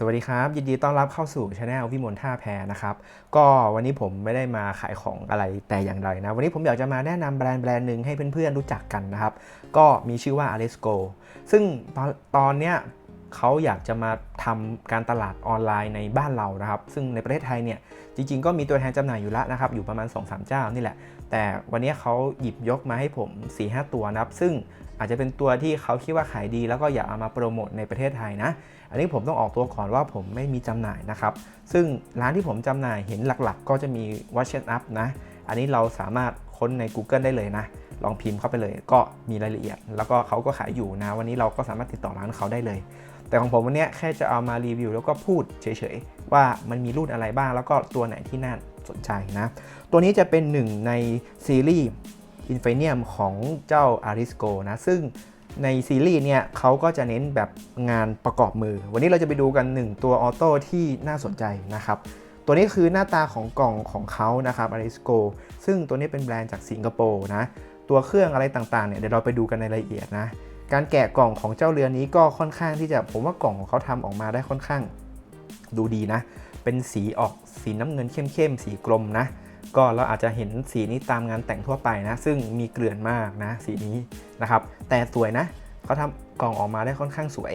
สวัสดีครับ ยินดีต้อนรับเข้าสู่ช anel วิมลท่าแพนะครับ ก็วันนี้ผมไม่ได้มาขายของอะไรแต่อย่างใดนะ วันนี้ผมอยากจะมาแนะนำแบรนด์แบรนด์หนึ่งให้เพื่อนๆรู้จักกันนะครับ ก็มีชื่อว่า a l e s c o ซึ่งตอนตอนเนี้ยเขาอยากจะมาทำการตลาดออนไลน์ในบ้านเรานะครับ ซึ่งในประเทศไทยเนี่ยจริง ๆ ก็มีตัวแทนจำหน่ายอยู่แล้วนะครับ อยู่ประมาณ 2-3 เจ้านี่แหละ แต่วันนี้เขาหยิบยกมาให้ผม 4-5 ตัวนะครับ ซึ่งอาจจะเป็นตัวที่เขาคิดว่าขายดี แล้วก็อยากเอามาโปรโมทในประเทศไทยนะ อันนี้ผมต้องออกตัวก่อนว่าผมไม่มีจำหน่ายนะครับ ซึ่งร้านที่ผมจำหน่ายเห็นหลักๆ ก็จะมี Watch Up นะ อันนี้เราสามารถค้นใน Google ได้เลยนะ ลองพิมพ์เข้าไปเลยก็มีรายละเอียด แล้วก็เขาก็ขายอยู่นะ วันนี้เราก็สามารถติดต่อร้านเขาได้เลย แต่ของผมวันนี้แค่จะเอามารีวิว แล้วก็พูดเฉยๆว่ามันมีรุ่นอะไรบ้างแล้วก็ตัวไหนที่น่าสนใจนะ ตัวนี้จะเป็นหนึ่งในซีรีส์ Infinium ของเจ้า Arisco นะ ซึ่ง ในซีรีส์เนี่ยเขาก็จะเน้นแบบงานประกอบมือ วันนี้เราจะไปดูกัน 1 ตัวออโต้ที่น่าสนใจนะครับ ตัวนี้คือหน้าตาของกล่องของเขานะครับ Arisco ซึ่งตัวนี้เป็นแบรนด์จากสิงคโปร์นะ ตัวเครื่องอะไรต่างๆเนี่ยเดี๋ยวเราไปดูกันในรายละเอียดนะ การแกะกล่องของเจ้าเรือนี้ก็ค่อนข้างที่จะผมว่ากล่องของเขาทำออกมาได้ค่อนข้างดูดีนะ เป็นสีออกสีน้ำเงินเข้มๆสีกลมนะ ก็เราอาจจะเห็นสีนี้ตามงานแต่งทั่วไปนะ ซึ่งมีเกลื่อนมากนะสีนี้นะครับ แต่สวยนะเขาทำกล่องออกมาได้ค่อนข้างสวย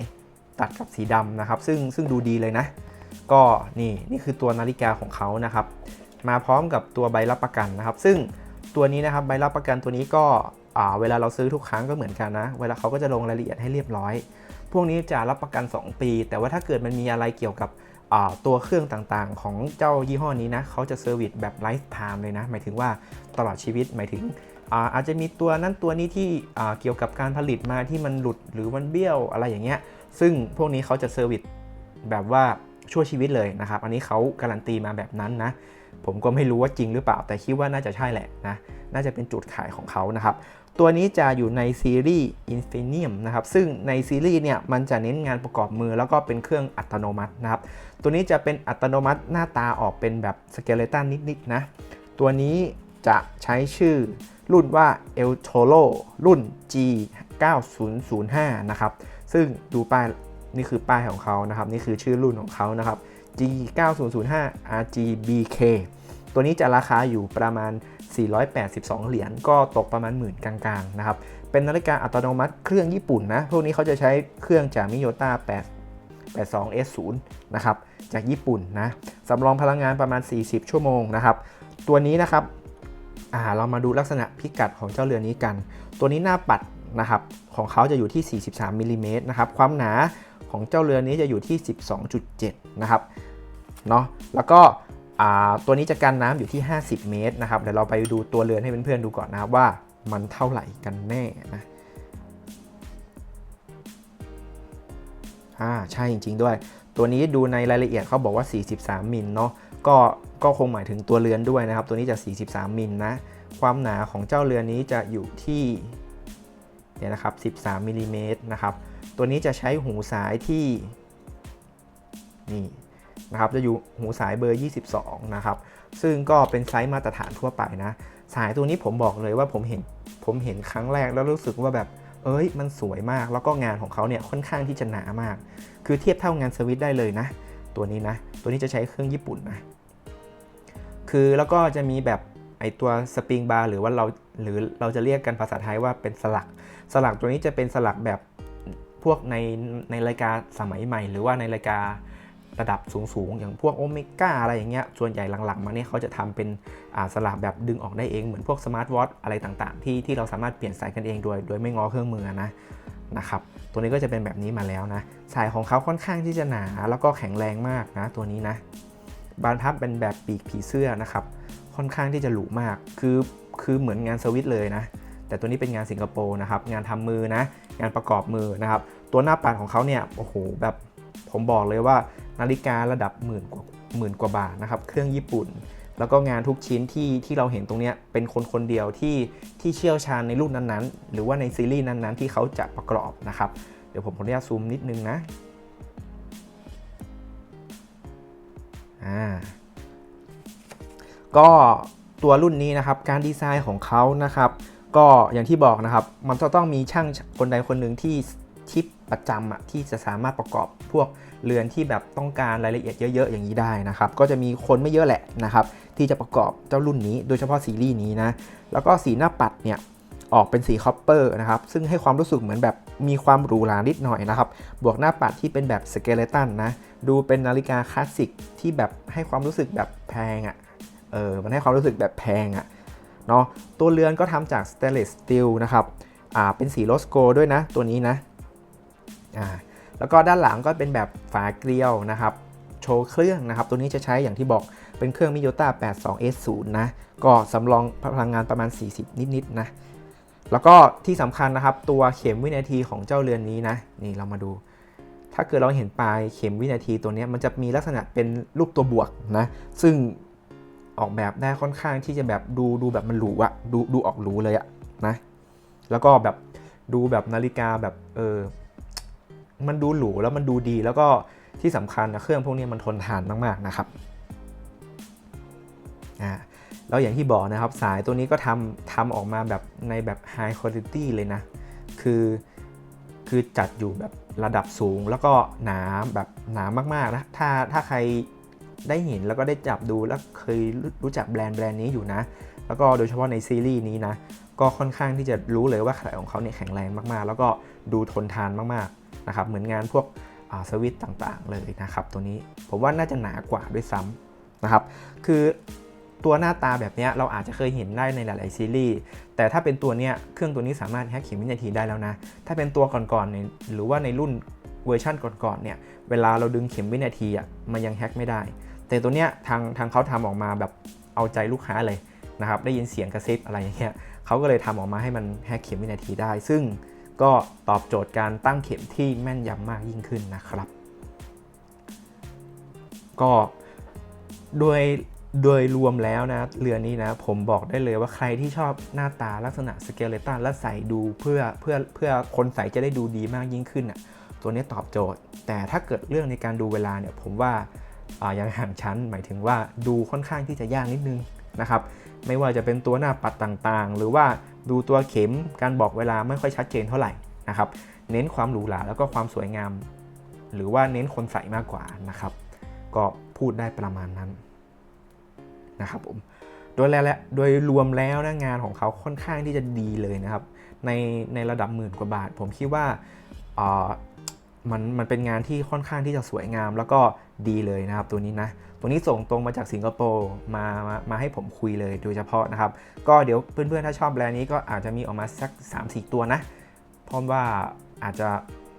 ตัดกับสีดำนะครับ ซึ่งซึ่งดูดีเลยนะ ก็นี่นี่คือตัวนาฬิกาของเขานะครับ มาพร้อมกับตัวใบรับประกันนะครับ ซึ่งตัวนี้นะครับใบรับประกันตัวนี้ก็อ่าเวลาเราซื้อทุกครั้งก็เหมือนกันนะ เวลาเขาก็จะลงรายละเอียดให้เรียบร้อย พวกนี้จะรับประกัน 2 ปี แต่ว่าถ้าเกิดมันมีอะไรเกี่ยวกับ ตัวเครื่องต่างๆ ของเจ้ายี่ห้อนี้นะเขาจะเซอร์วิสแบบไลฟ์ไทม์เลยนะ หมายถึงว่าตลอดชีวิตหมายถึงอาจจะมีตัวนั้นตัวนี้ที่เกี่ยวกับการผลิตมาที่มันหลุดหรือมันเบี้ยวอะไรอย่างเงี้ย ซึ่งพวกนี้เขาจะเซอร์วิสแบบว่าชั่วชีวิตเลยนะครับ อันนี้เขาการันตีมาแบบนั้นนะ ผมก็ไม่รู้ว่าจริงหรือเปล่า แต่คิดว่าน่าจะใช่แหละนะ น่าจะเป็นจุดขายของเขานะครับ ตัวนี้จะอยู่ในซีรีส์ Infinium นะครับ ซึ่งในซีรีส์เนี่ยมันจะเน้นงานประกอบมือแล้วก็เป็นเครื่องอัตโนมัตินะครับ ตัวนี้จะเป็นอัตโนมัติหน้าตาออกเป็นแบบสเกเลตันนิดๆนะ ตัวนี้จะใช้ชื่อรุ่นว่า El Toro รุ่น G 9005นะครับ ซึ่งดูป้ายนี่คือป้ายของเขานะครับ นี่คือชื่อรุ่นของเขานะครับ G 9005 RGBK ตัวนี้จะราคาอยู่ประมาณ 482 เหรียญก็ตกประมาณหมื่นกลางๆนะครับ เป็นนาฬิกาอัตโนมัติเครื่องญี่ปุ่นนะ พวกนี้เขาจะใช้เครื่องจากมิโยต้า8 82S0 นะครับ จากญี่ปุ่นนะ สำรองพลังงานประมาณ 40 ชั่วโมงนะครับ ตัวนี้นะครับเรามาดูลักษณะพิกัดของเจ้าเรือนี้กัน ตัวนี้หน้าปัดนะครับของเขาจะอยู่ที่ 43มิลลิเมตรนะครับ ความหนาของเจ้าเรือนี้จะอยู่ที่ 12.7 นะครับ เนาะแล้วก็ ตัวนี้จะกันน้ำอยู่ที่ 50 เมตรนะครับเดี๋ยวเราไปดูตัวเรือนให้เพื่อนๆดูก่อนนะครับว่ามันเท่าไหร่กันแน่นะอ่าใช่จริง ๆ ด้วย ตัวนี้ดูในรายละเอียดเขาบอกว่า 43 มิลเนาะก็ก็คงหมายถึงตัวเรือนด้วยนะครับ ตัวนี้จะ 43 มิลนะความหนาของเจ้าเรือนนี้จะอยู่ที่เนี่ยนะครับ 13มิลลิเมตรนะครับ ตัวนี้จะใช้หูสายที่นี่ นะครับจะอยู่หูสายเบอร์ 22 นะครับ ซึ่งก็เป็นไซส์มาตรฐานทั่วไปนะ สายตัวนี้ผมบอกเลยว่าผมเห็นผมเห็นครั้งแรกแล้วรู้สึกว่าแบบเอ้ยมันสวยมากแล้วก็งานของเขาเนี่ยค่อนข้างที่จะหนามาก คือเทียบเท่างานสวิตได้เลยนะ ตัวนี้นะ ตัวนี้จะใช้เครื่องญี่ปุ่นนะคือแล้วก็จะมีแบบไอตัวสปริงบาร์หรือว่าเราหรือเราจะเรียกกันภาษาไทยว่าเป็นสลัก สลักตัวนี้จะเป็นสลักแบบพวกในในรายการสมัยใหม่ หรือว่าในรายการ ระดับสูงๆ อย่างพวกโอเมก้าอะไรอย่างเงี้ย ส่วนใหญ่หลังๆ มาเนี่ยเขาจะทำเป็นสลักแบบดึงออกได้เอง เหมือนพวกสมาร์ทวอทอะไรต่างๆ ที่ที่เราสามารถเปลี่ยนสายกันเองโดยโดยไม่ง้อเครื่องมือนะนะครับ ตัวนี้ก็จะเป็นแบบนี้มาแล้วนะ สายของเขาค่อนข้างที่จะหนาแล้วก็แข็งแรงมากนะตัวนี้นะ บานพับเป็นแบบปีกผีเสื้อนะครับ ค่อนข้างที่จะหรูมาก คือคือเหมือนงานสวิตเลยนะ แต่ตัวนี้เป็นงานสิงคโปร์นะครับ งานทำมือนะ งานประกอบมือนะครับ ตัวหน้าปัดของเขาเนี่ย โอ้โห แบบผมบอกเลยว่า นาฬิการะดับหมื่นกว่าหมื่นกว่าบาทนะครับ เครื่องญี่ปุ่น แล้วก็งานทุกชิ้นที่ที่เราเห็นตรงนี้เป็นคนคนเดียวที่ที่เชี่ยวชาญในรุ่นนั้นๆ หรือว่าในซีรีส์นั้นๆ ที่เขาจะประกอบนะครับ เดี๋ยวผมขออนุญาตซูมนิดนึงนะอ่าก็ตัวรุ่นนี้นะครับการดีไซน์ของเขานะครับ ก็อย่างที่บอกนะครับ มันจะต้องมีช่างคนใดคนหนึ่งที่ชิปประจำอะที่จะสามารถประกอบพวก เรือนที่แบบต้องการรายละเอียดเยอะๆอย่างนี้ได้นะครับ ก็จะมีคนไม่เยอะแหละนะครับที่จะประกอบเจ้ารุ่นนี้ โดยเฉพาะซีรีส์นี้นะ แล้วก็สีหน้าปัดเนี่ยออกเป็นสีคอปเปอร์นะครับ ซึ่งให้ความรู้สึกเหมือนแบบมีความหรูหรานิดหน่อยนะครับ บวกหน้าปัดที่เป็นแบบสเกเลตันนะ ดูเป็นนาฬิกาคลาสสิกที่แบบให้ความรู้สึกแบบแพงอะ่ะ เออ มันให้ความรู้สึกแบบแพงอะ่ะ เนาะ ตัวเรือนก็ทำจากสเตนเลสสตีลนะครับ อ่า เป็นสีโรสโกด้วยนะ ตัวนี้นะ อ่า แล้วก็ด้านหลังก็เป็นแบบฝาเกลียวนะครับโชว์เครื่องนะครับ ตัวนี้จะใช้อย่างที่บอกเป็นเครื่อง Miyota 82S0 นะ ก็สำรองพลังงานประมาณ 40 นิดๆนะ แล้วก็ที่สำคัญนะครับ ตัวเข็มวินาทีของเจ้าเรือนนี้นะ นี่เรามาดู ถ้าเกิดเราเห็นปลายเข็มวินาทีตัวนี้มันจะมีลักษณะเป็นรูปตัวบวกนะ ซึ่งออกแบบได้ค่อนข้างที่จะแบบดูดูแบบมันหรูอะดูดูออกหรูเลยอะนะ แล้วก็แบบดูแบบนาฬิกาแบบเออ มันดูหรูแล้วมันดูดี แล้วก็ที่สำคัญนะเครื่องพวกนี้มันทนทานมากๆนะครับอ่าแล้วอย่างที่บอกนะครับสายตัวนี้ก็ทำทำออกมาแบบในแบบ High Quality เลยนะ คือคือจัดอยู่แบบระดับสูงแล้วก็หนาแบบหนามากๆนะถ้าถ้าใครได้เห็นแล้วก็ได้จับดูแล้วเคยรู้รู้จักแบรนด์แบรนด์นี้อยู่นะ แล้วก็โดยเฉพาะในซีรีส์นี้นะ ก็ค่อนข้างที่จะรู้เลยว่าขนาดของเขาเนี่ยแข็งแรงมากๆ แล้วก็ดูทนทานมากๆ นะครับเหมือนงานพวกสวิตต่างๆเลยนะครับตัวนี้ผมว่าน่าจะหนากว่าด้วยซ้ำนะครับคือตัวหน้าตาแบบนี้เราอาจจะเคยเห็นได้ในหลาย ๆ ซีรีส์ แต่ถ้าเป็นตัวเนี้ยเครื่องตัวนี้สามารถแฮกเข็มวินาทีได้แล้วนะ ถ้าเป็นตัวก่อนๆเนี่ยหรือว่าในรุ่นเวอร์ชั่นก่อน ๆ เนี่ย เวลาเราดึงเข็มวินาทีอะมันยังแฮกไม่ได้ แต่ตัวเนี้ยทางทางเขาทำออกมาแบบเอาใจลูกค้าเลยนะครับ ได้ยินเสียงกระซิบอะไรอย่างเงี้ยเขาก็เลยทำออกมาให้มันแฮกเข็มวินาทีได้ ซึ่ง ก็ตอบโจทย์การตั้งเข็มที่แม่นยำมากยิ่งขึ้นนะครับ ก็โดยโดยรวมแล้วนะเรือนี้นะผมบอกได้เลยว่าใครที่ชอบหน้าตาลักษณะสเกเลตันและใส่ดูเพื่อเพื่อเพื่อคนใส่จะได้ดูดีมากยิ่งขึ้นอะตัวนี้ตอบโจทย์ แต่ถ้าเกิดเรื่องในการดูเวลาเนี่ยผมว่าอ่ายังห่างชั้น หมายถึงว่าดูค่อนข้างที่จะยากนิดนึงนะครับ ไม่ว่าจะเป็นตัวหน้าปัดต่างๆ หรือว่า ดูตัวเข็มการบอกเวลาไม่ค่อยชัดเจนเท่าไหร่นะครับ เน้นความหรูหราแล้วก็ความสวยงาม หรือว่าเน้นคนใส่มากกว่านะครับ ก็พูดได้ประมาณนั้นนะครับผมโดยแล้วโดยรวมแล้วนะงานของเขาค่อนข้างที่จะดีเลยนะครับ ในในระดับหมื่นกว่าบาท ผมคิดว่าอ่า มันมันเป็นงานที่ค่อนข้างที่จะสวยงามแล้วก็ดีเลยนะครับ ตัวนี้นะ ตัวนี้ส่งตรงมาจากสิงคโปร์มามามาให้ผมคุยเลยโดยเฉพาะนะครับ ก็เดี๋ยวเพื่อนๆถ้าชอบแบรนด์นี้ก็อาจจะมีออกมาสัก 3-4 ตัวนะเพราะว่าอาจจะ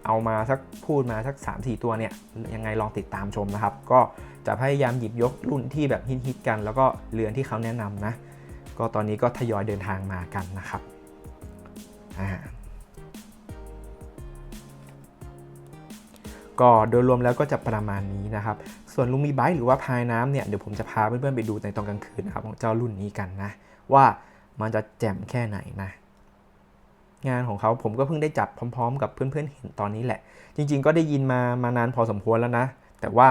เอามาสักพูดมาสัก 3-4 ตัวเนี่ย ยังไงลองติดตามชมนะครับ ก็จะพยายามหยิบยกรุ่นที่แบบฮิตๆกัน แล้วก็เรือนที่เขาแนะนำนะ ก็ตอนนี้ก็ทยอยเดินทางมากันนะครับอ่า ก็โดยรวมแล้วก็จะประมาณนี้นะครับ ส่วนลูมิไบหรือว่าพายน้ำเนี่ยเดี๋ยวผมจะพาเพื่อนๆไปดูในตอนกลางคืนนะครับของเจ้ารุ่นนี้กันนะ ว่ามันจะแจ่มแค่ไหนนะ งานของเขาผมก็เพิ่งได้จับพร้อม ๆ กับเพื่อนๆเห็นตอนนี้แหละ จริง ๆ ก็ได้ยินมามานานพอสมควรแล้วนะ แต่ว่า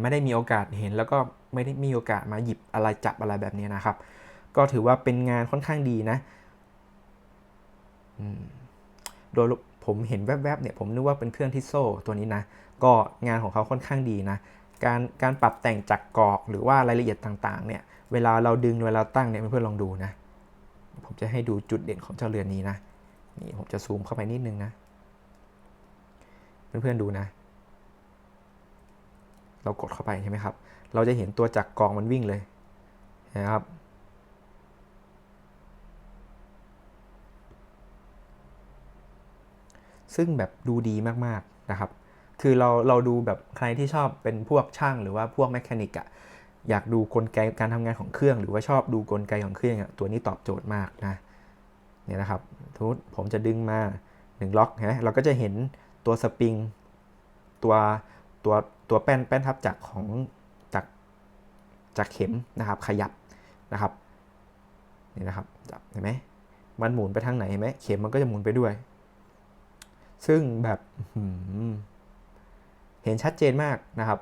ไม่ได้มีโอกาสเห็นแล้วก็ไม่ได้มีโอกาสมาหยิบอะไรจับอะไรแบบนี้นะครับ ก็ถือว่าเป็นงานค่อนข้างดีนะโดย ผมเห็นแวบๆเนี่ยผมนึกว่าเป็นเครื่องทิโซ่ตัวนี้นะ ก็งานของเขาค่อนข้างดีนะ การการปรับแต่งจักรกอกหรือว่ารายละเอียดต่างๆเนี่ยเวลาเราดึงเวลาตั้งเนี่ยเพื่อนๆลองดูนะ ผมจะให้ดูจุดเด่นของเจ้าเรือนนี้นะนี่ผมจะซูมเข้าไปนิดนึงนะ เพื่อนๆดูนะ เรากดเข้าไปใช่ไหมครับ เราจะเห็นตัวจักรกองมันวิ่งเลยนะครับ ซึ่งแบบดูดีมากๆนะครับ คือเราเราดูแบบใครที่ชอบเป็นพวกช่างหรือว่าพวกแมคานิกอะอยากดูกลไกการทำงานของเครื่อง หรือว่าชอบดูกลไกของเครื่องอะตัวนี้ตอบโจทย์มากนะเนี่ยนะครับทุกผมจะดึงมา1ล็อกนะเราก็จะเห็นตัวสปริงตัวตัวตัวแป้นแป้นทับจักของจักจักเข็มนะครับ ขยับนะครับนี่นะครับจับเห็นไหมมันหมุนไปทางไหนเห็นไหมเข็มมันก็จะหมุนไปด้วย ซึ่งแบบเห็นชัดเจนมากนะครับ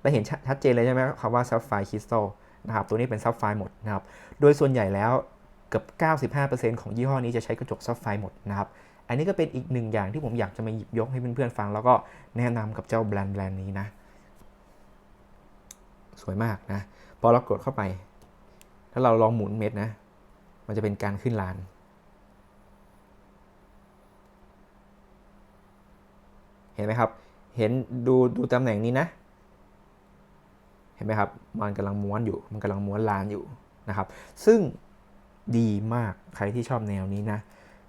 และเห็นชัดเจนเลยใช่ไหมคำว่าซับไฟคริสตัลนะครับตัวนี้เป็นซับไฟหมดนะครับ โดยส่วนใหญ่แล้วเกือบ 95%ของยี่ห้อนี้จะใช้กระจกซับไฟหมดนะครับ อันนี้ก็เป็นอีกหนึ่งอย่างที่ผมอยากจะมาหยิบยกให้เพื่อนๆฟัง แล้วก็แนะนำกับเจ้าแบรนด์แบรนด์นี้นะ สวยมากนะ พอเรากดเข้าไป ถ้าเราลองหมุนเม็ดนะ มันจะเป็นการขึ้นลาน เห็นไหมครับ เห็นดูดูตำแหน่งนี้นะ เห็นไหมครับ มันกำลังม้วนอยู่ มันกำลังม้วนลานอยู่นะครับ ซึ่งดีมาก ใครที่ชอบแนวนี้นะ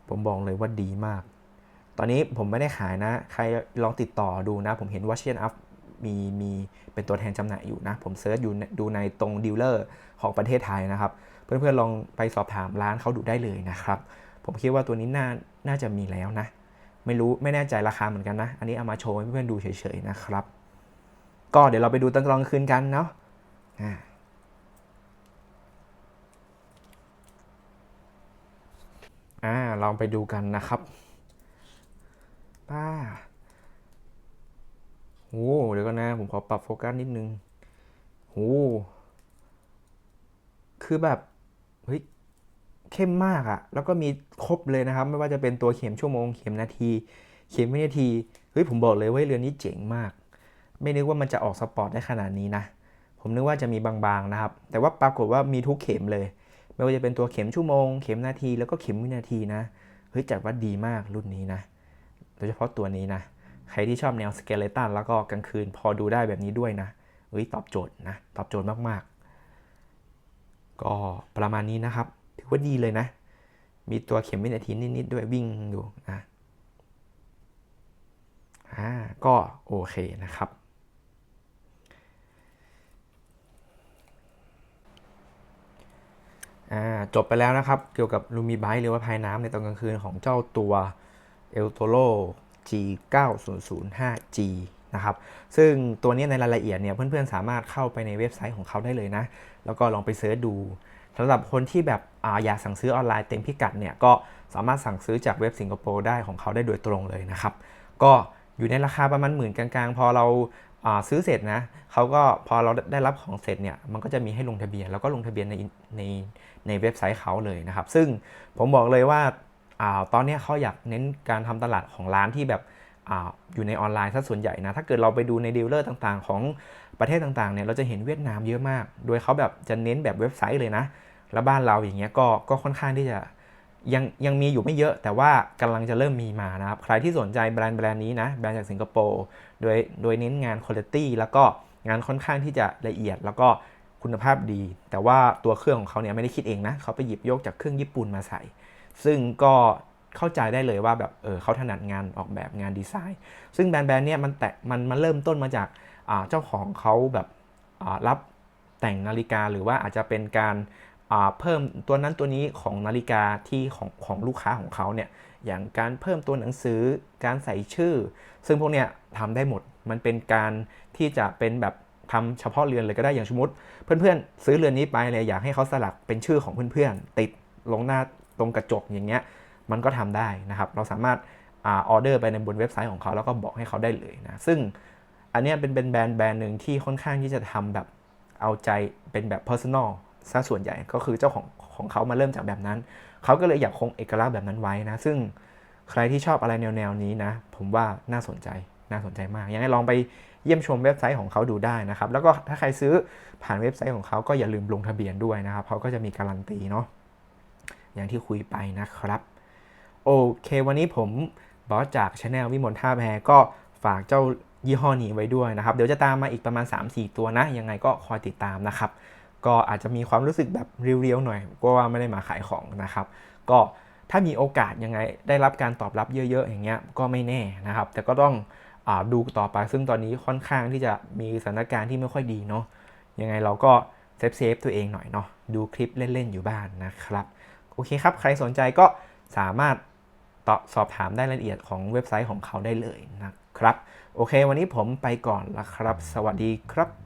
ผมบอกเลยว่าดีมาก ตอนนี้ผมไม่ได้ขายนะ ใครลองติดต่อดูนะ ผมเห็นว่าเชียนอัพมีมีเป็นตัวแทนจำหน่ายอยู่นะ ผมเซิร์ชอยู่ดูในตรงดีลเลอร์ของประเทศไทยนะครับ เพื่อนๆลองไปสอบถามร้านเขาดูได้เลยนะครับ ผมคิดว่าตัวนี้น่าน่าจะมีแล้วนะ ไม่รู้ไม่แน่ใจราคาเหมือนกันนะ อันนี้เอามาโชว์ให้เพื่อนๆดูเฉยๆนะครับ ก็เดี๋ยวเราไปดูตอนกลางคืนกันเนาะอ่าอ่าลองไปดูกันนะครับป้าโอ้เดี๋ยวก่อนนะ ผมขอปรับโฟกัสนิดนึงโอ้คือแบบ เฮ้ย เข้มมากอะแล้วก็มีครบเลยนะครับ ไม่ว่าจะเป็นตัวเข็มชั่วโมง เข็มนาที เข็มวินาที เฮ้ยผมบอกเลยว่าเรือนนี้เจ๋งมาก ไม่นึกว่ามันจะออกสปอร์ตได้ขนาดนี้นะ ผมนึกว่าจะมีบางๆนะครับ แต่ว่าปรากฏว่ามีทุกเข็มเลย ไม่ว่าจะเป็นตัวเข็มชั่วโมง เข็มนาที แล้วก็เข็มวินาทีนะ เฮ้ยจัดว่าดีมากรุ่นนี้นะ โดยเฉพาะตัวนี้นะ ใครที่ชอบแนวสเกเลตันแล้วก็กลางคืนพอดูได้แบบนี้ด้วยนะ เฮ้ยตอบโจทย์นะ ตอบโจทย์มากๆ ก็ประมาณนี้นะครับ ถือว่าดีเลยนะ มีตัวเข็มวินาทีนิดๆด้วยวิ่งอยู่นะอ่าก็โอเคนะครับอ่าจบไปแล้วนะครับ เกี่ยวกับลูมิไบต์หรือว่าภายน้ำในตอนกลางคืนของเจ้าตัว e l t o r o G9005G นะครับ ซึ่งตัวนี้ในรายละเอียดเนี่ยเพื่อนๆสามารถเข้าไปในเว็บไซต์ของเขาได้เลยนะ แล้วก็ลองไปเสิร์ชดู สำหรับคนที่แบบออยากสั่งซื้อออนไลน์เต็มพิกัดเนี่ยก็สามารถสั่งซื้อจากเว็บสิงคโปร์ได้ของเขาได้โดยตรงเลยนะครับ ก็อยู่ในราคาประมาณหมื่นกลางๆ พอเราซื้อเสร็จนะเขาก็พอเราได้รับของเสร็จเนี่ยมันก็จะมีให้ลงทะเบียน แล้วก็ลงทะเบียนในในในเว็บไซต์เขาเลยนะครับ ซึ่งผมบอกเลยว่าอาตอนนี้เขาอยากเน้นการทำตลาดของร้านที่แบบ อยู่ในออนไลน์ซะส่วนใหญ่นะ ถ้าเกิดเราไปดูในดีลเลอร์ต่างๆ ของประเทศต่างๆเนี่ย เราจะเห็นเวียดนามเยอะมาก โดยเขาแบบจะเน้นแบบเว็บไซต์เลยนะ แล้วบ้านเราอย่างเงี้ยก็ก็ค่อนข้างที่จะยังยังมีอยู่ไม่เยอะ แต่ว่ากำลังจะเริ่มมีมานะครับ ใครที่สนใจแบรนด์แบรนด์นี้นะ แบรนด์จากสิงคโปร์ โดยโดยเน้นงานคุณภาพแล้วก็งานค่อนข้างที่จะละเอียดแล้วก็คุณภาพดี แต่ว่าตัวเครื่องของเขาเนี่ยไม่ได้คิดเองนะ เขาไปหยิบยกจากเครื่องญี่ปุ่นมาใส่ ซึ่งก็ เข้าใจได้เลยว่าแบบเออเขาถนัดงานออกแบบงานดีไซน์ ซึ่งแบรนด์แบรนด์เนี่ยมันแตะมันมันเริ่มต้นมาจากเจ้าของเขาแบบรับแต่งนาฬิกาหรือว่าอาจจะเป็นการเพิ่มตัวนั้นตัวนี้ของนาฬิกาที่ของของลูกค้าของเขาเนี่ยอย่างการเพิ่มตัวหนังสือการใส่ชื่อ ซึ่งพวกเนี้ยทำได้หมดมันเป็นการที่จะเป็นแบบทำเฉพาะเรือนเลยก็ได้อย่างสมมติ เพื่อนๆ ซื้อเรือนนี้ไปเลยอยากให้เขาสลักเป็นชื่อของเพื่อนๆ ติดลงหน้าตรงกระจกอย่างเงี้ย มันก็ทำได้นะครับ เราสามารถออเดอร์ไปในบนเว็บไซต์ของเขาแล้วก็บอกให้เขาได้เลยนะ ซึ่งอันนี้เป็นเป็นแบรนด์แบรนด์หนึ่งที่ค่อนข้างที่จะทำแบบเอาใจเป็นแบบ personal ซะส่วนใหญ่ก็คือเจ้าของของเขามาเริ่มจากแบบนั้น เขาก็เลยอยากคงเอกลักษณ์แบบนั้นไว้นะ ซึ่งใครที่ชอบอะไรแนวๆนี้นะ ผมว่าน่าสนใจน่าสนใจมากยังไงลองไปเยี่ยมชมเว็บไซต์ของเขาดูได้นะครับ แล้วก็ถ้าใครซื้อผ่านเว็บไซต์ของเขาก็อย่าลืมลงทะเบียนด้วยนะครับเขาก็จะมีการันตีเนาะอย่างที่คุยไปนะครับ โอเค วันนี้ผมบอสจากช anel วิมลท่าแพก็ฝากเจ้ายี่ห้อนี้ไว้ด้วยนะครับ เดี๋ยวจะตามมาอีกประมาณ 3-4 ตัวนะ ยังไงก็คอยติดตามนะครับ ก็อาจจะมีความรู้สึกแบบเรียวๆหน่อย ก็ว่าไม่ได้มาขายของนะครับ ก็ถ้ามีโอกาสยังไงได้รับการตอบรับเยอะๆ อย่างเงี้ยก็ไม่แน่นะครับ แต่ก็ต้องอดูต่อไปซึ่งตอนนี้ค่อนข้างที่จะมีสถานการณ์ที่ไม่ค่อยดีเนาะยังไงเราก็เซฟเซฟตัวเองหน่อยเนาะดูคลิปเล่นๆอยู่บ้านนะครับ โอเคครับ ใครสนใจก็สามารถ ตอบสอบถามได้รายละเอียดของเว็บไซต์ของเขาได้เลยนะครับ โอเค วันนี้ผมไปก่อนละครับ สวัสดีครับ